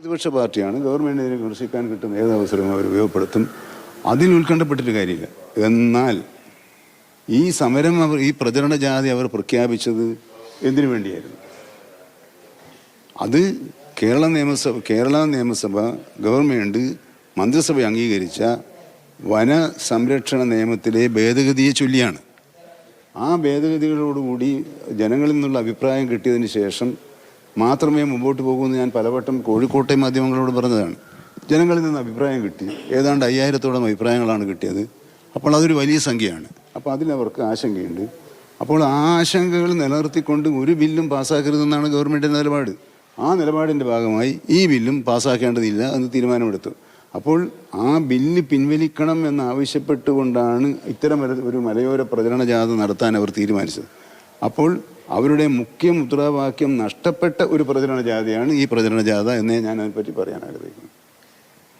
പ്രതിപക്ഷ പാർട്ടിയാണ്. ഗവൺമെന്റിനെ വിമർശിക്കാൻ കിട്ടുന്ന ഏത് അവസരവും അവർ ഉപയോഗപ്പെടുത്തും. അതിൽ ഉത്കണ്ഠപ്പെട്ടിട്ട് കാര്യമില്ല. എന്നാൽ ഈ സമരം അവർ ഈ പ്രചരണ ജാതി അവർ പ്രഖ്യാപിച്ചത് എന്തിനു വേണ്ടിയായിരുന്നു? അത് കേരള നിയമസഭ കേരള നിയമസഭ ഗവൺമെന്റ് മന്ത്രിസഭ അംഗീകരിച്ച വന സംരക്ഷണ നിയമത്തിലെ ഭേദഗതിയെ ചൊല്ലിയാണ്. ആ ഭേദഗതികളോടുകൂടി ജനങ്ങളിൽ നിന്നുള്ള അഭിപ്രായം കിട്ടിയതിന് ശേഷം മാത്രമേ മുമ്പോട്ട് പോകൂ എന്ന് ഞാൻ പലവട്ടം കോഴിക്കോട്ടെ മാധ്യമങ്ങളോട് പറഞ്ഞതാണ്. ജനങ്ങളിൽ നിന്ന് അഭിപ്രായം കിട്ടി. ഏതാണ്ട് അയ്യായിരത്തോളം അഭിപ്രായങ്ങളാണ് കിട്ടിയത്. അപ്പോൾ അതൊരു വലിയ സംഖ്യയാണ്. അപ്പോൾ അതിലവർക്ക് ആശങ്കയുണ്ട്. അപ്പോൾ ആ ആശങ്കകൾ നിലനിർത്തിക്കൊണ്ട് ഒരു ബില്ലും പാസ്സാക്കരുതെന്നാണ് ഗവൺമെന്റിന്റെ നിലപാട്. ആ നിലപാടിന്റെ ഭാഗമായി ഈ ബില്ലും പാസ്സാക്കേണ്ടതില്ല എന്ന് തീരുമാനമെടുത്തു. അപ്പോൾ ആ ബില്ല് പിൻവലിക്കണം എന്ന് ആവശ്യപ്പെട്ടുകൊണ്ടാണ് ഇത്തരം ഒരു മലയോര പ്രചരണ ജാഥ നടത്താൻ അവർ തീരുമാനിച്ചത്. അപ്പോൾ അവരുടെ മുഖ്യ മുദ്രാവാക്യം നഷ്ടപ്പെട്ട ഒരു പ്രചരണ ജാഥയാണ് ഈ പ്രചരണ ജാഥ എന്നേ ഞാൻ അതിനെപ്പറ്റി പറയാൻ ആഗ്രഹിക്കുന്നു.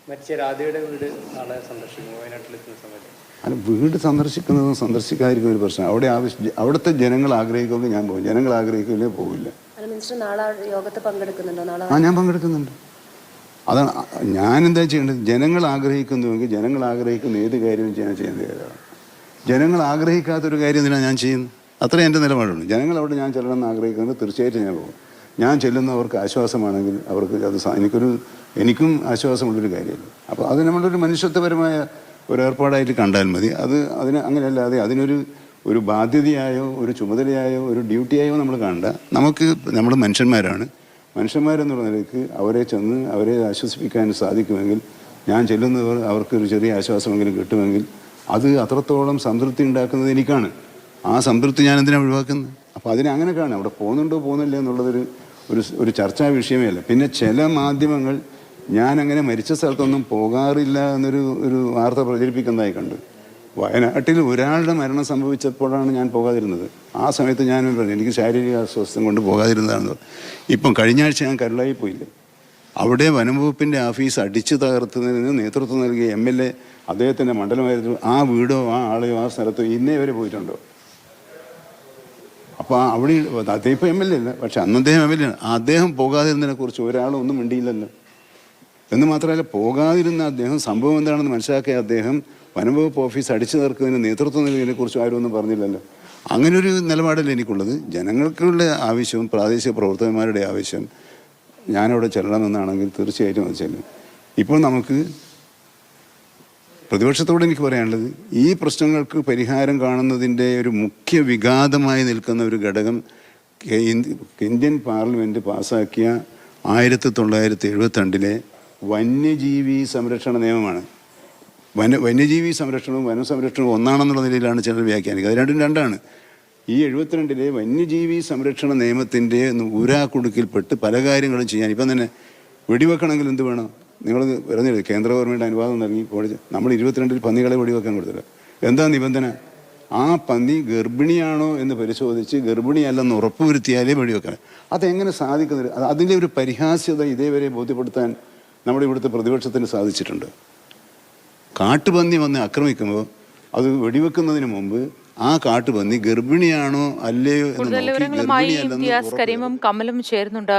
മരിച്ച രാധയുടെ വീട് നാളെ സന്ദർശിക്കും വയനാട്ടിലെത്തുന്ന സമയത്ത്. അല്ല വീട് സന്ദർശിക്കുന്നതും സന്ദർശിക്കാതിരിക്കുന്ന ഒരു പ്രശ്നം അവിടെ ആവശ്യം അവിടുത്തെ ജനങ്ങൾ ആഗ്രഹിക്കുമെങ്കിൽ ഞാൻ പോകും. ജനങ്ങൾ ആഗ്രഹിക്കില്ലേ പോവില്ല. അല്ല മിനിസ്റ്റർ നാളെ ആ യോഗത്തിൽ നാളെ ആ ഞാൻ പങ്കെടുക്കുന്നുണ്ട്. അതാണ് ഞാൻ എന്താ ചെയ്യേണ്ടത്? ജനങ്ങൾ ആഗ്രഹിക്കുന്നുവെങ്കിൽ ജനങ്ങൾ ആഗ്രഹിക്കുന്ന ഏത് കാര്യവും ഞാൻ ചെയ്യുന്ന കാര്യമാണ്. ജനങ്ങൾ ആഗ്രഹിക്കാത്തൊരു കാര്യം എന്തിനാണ് ഞാൻ ചെയ്യുന്നത്? അത്രേ എന്റെ നിലപാടുണ്ട്. ജനങ്ങൾ അവിടെ ഞാൻ ചെല്ലണമെന്ന് ആഗ്രഹിക്കുന്നത് തീർച്ചയായിട്ടും ഞാൻ പോകും. ഞാൻ ചെല്ലുന്നവർക്ക് ആശ്വാസമാണെങ്കിൽ അവർക്ക് അത് എനിക്കൊരു എനിക്കും ആശ്വാസമുള്ളൊരു കാര്യമല്ല. അപ്പോൾ അത് നമ്മളൊരു മനുഷ്യത്വപരമായ ഒരു ഏർപ്പാടായിട്ട് കണ്ടാൽ മതി. അത് അതിന് അങ്ങനെയല്ലാതെ അതിനൊരു ഒരു ബാധ്യതയായോ ഒരു ചുമതലയായോ ഒരു ഡ്യൂട്ടിയായോ നമ്മൾ കാണണ്ട. നമുക്ക് നമ്മൾ മനുഷ്യന്മാരാണ്. മനുഷ്യന്മാരെന്നുള്ള നിലയ്ക്ക് അവരെ ചെന്ന് അവരെ ആശ്വസിപ്പിക്കാൻ സാധിക്കുമെങ്കിൽ ഞാൻ ചെല്ലുന്നവർ അവർക്കൊരു ചെറിയ ആശ്വാസമെങ്കിലും കിട്ടുമെങ്കിൽ അത് അത്രത്തോളം സംതൃപ്തി ഉണ്ടാക്കുന്നത് എനിക്കാണ്. ആ സംതൃപ്തി ഞാൻ എന്തിനാണ് ഒഴിവാക്കുന്നത്? അപ്പോൾ അതിനെ അങ്ങനെ കാണാം അവിടെ പോകുന്നുണ്ടോ പോകുന്നില്ല എന്നുള്ളതൊരു ഒരു ഒരു ചർച്ചാ വിഷയമേ അല്ല. പിന്നെ ചില മാധ്യമങ്ങൾ ഞാൻ അങ്ങനെ മരിച്ച സ്ഥലത്തൊന്നും പോകാറില്ല എന്നൊരു ഒരു വാർത്ത പ്രചരിപ്പിക്കുന്നതായി കണ്ടു. വയനാട്ടിൽ ഒരാളുടെ മരണം സംഭവിച്ചപ്പോഴാണ് ഞാൻ പോകാതിരുന്നത്. ആ സമയത്ത് ഞാൻ പറഞ്ഞു എനിക്ക് ശാരീരിക അസ്വസ്ഥം കൊണ്ട് പോകാതിരുന്നതാണെന്ന് പറഞ്ഞു. ഇപ്പം കഴിഞ്ഞ ആഴ്ച ഞാൻ കരുളായി പോയില്ലേ. അവിടെ വനംവകുപ്പിന്റെ ഓഫീസ് അടിച്ചു തകർത്തുന്നതിന് നേതൃത്വം നൽകിയ എം എൽ എ അദ്ദേഹത്തിന്റെ മണ്ഡലമായിരുന്നു. ആ വീടോ ആ ആളെയോ ആ സ്ഥലത്തോ ഇന്നേ വരെ പോയിട്ടുണ്ടോ? അപ്പോൾ അവിടെ അദ്ദേഹം ഇപ്പോൾ എം എൽ എ അല്ല. പക്ഷെ അന്ന് അദ്ദേഹം എം എൽ എ ആണ്. അദ്ദേഹം പോകാതിരുന്നതിനെ കുറിച്ച് ഒരാളും ഒന്നും മിണ്ടിയില്ലല്ലോ. എന്ന് മാത്രമല്ല പോകാതിരുന്ന അദ്ദേഹം സംഭവം എന്താണെന്ന് മനസ്സിലാക്കിയ അദ്ദേഹം വനംവകുപ്പ് ഓഫീസ് അടിച്ചു തീർക്കുന്നതിന് നേതൃത്വം നൽകിയതിനെ കുറിച്ച് ആരും ഒന്നും പറഞ്ഞില്ലല്ലോ. അങ്ങനെ ഒരു നിലപാടല്ല എനിക്കുള്ളത്. ജനങ്ങൾക്കുള്ള ആവശ്യവും പ്രാദേശിക പ്രവർത്തകന്മാരുടെ ആവശ്യം ഞാനവിടെ ചെല്ലണമെന്നാണെങ്കിൽ തീർച്ചയായിട്ടും അത് ചെല്ലും. ഇപ്പോൾ നമുക്ക് പ്രതിപക്ഷത്തോട് എനിക്ക് പറയാനുള്ളത് ഈ പ്രശ്നങ്ങൾക്ക് പരിഹാരം കാണുന്നതിന്റെ ഒരു മുഖ്യ വിഘാതമായി നിൽക്കുന്ന ഒരു ഘടകം ഇന്ത്യൻ പാർലമെന്റ് പാസ്സാക്കിയ ആയിരത്തി തൊള്ളായിരത്തി എഴുപത്തിരണ്ടിലെ വന്യജീവി സംരക്ഷണ നിയമമാണ്. വന വന്യജീവി സംരക്ഷണവും വനസംരക്ഷണവും ഒന്നാണെന്നുള്ള നിലയിലാണ് ചിലർ വ്യാഖ്യാനിക്കുക അത് രണ്ടും രണ്ടാണ്. ഈ എഴുപത്തിരണ്ടിലെ വന്യജീവി സംരക്ഷണ നിയമത്തിന്റെ ഊരാക്കുടുക്കിൽപ്പെട്ട് പല കാര്യങ്ങളും ചെയ്യാൻ ഇപ്പം തന്നെ വെടിവെക്കണമെങ്കിൽ എന്ത് വേണം? നിങ്ങൾ പറഞ്ഞില്ലേ കേന്ദ്ര ഗവൺമെന്റ് അനുവാദം നൽകി കോടതി നമ്മൾ ഇരുപത്തിരണ്ടിൽ പന്നികളെ വെടിവെക്കാൻ കൊടുത്തില്ല. എന്താ നിബന്ധന? ആ പന്നി ഗർഭിണിയാണോ എന്ന് പരിശോധിച്ച് ഗർഭിണിയല്ലെന്ന് ഉറപ്പുവരുത്തിയാലേ വെടിവെക്കാൻ. അതെങ്ങനെ സാധിക്കുന്നില്ല? അത് അതിന്റെ ഒരു പരിഹാസ്യത ഇതേവരെ ബോധ്യപ്പെടുത്താൻ നമ്മുടെ ഇവിടുത്തെ പ്രതിപക്ഷത്തിന് സാധിച്ചിട്ടുണ്ട്. കാട്ടുപന്നി വന്ന് ആക്രമിക്കുമ്പോൾ അത് വെടിവെക്കുന്നതിന് മുമ്പ് ആ കാട്ടുപന്നി ഗർഭിണിയാണോ അല്ലയോ കൂടുതൽ വിവരങ്ങളുമായി കരീമും കമലും ചേരുന്നുണ്ട്.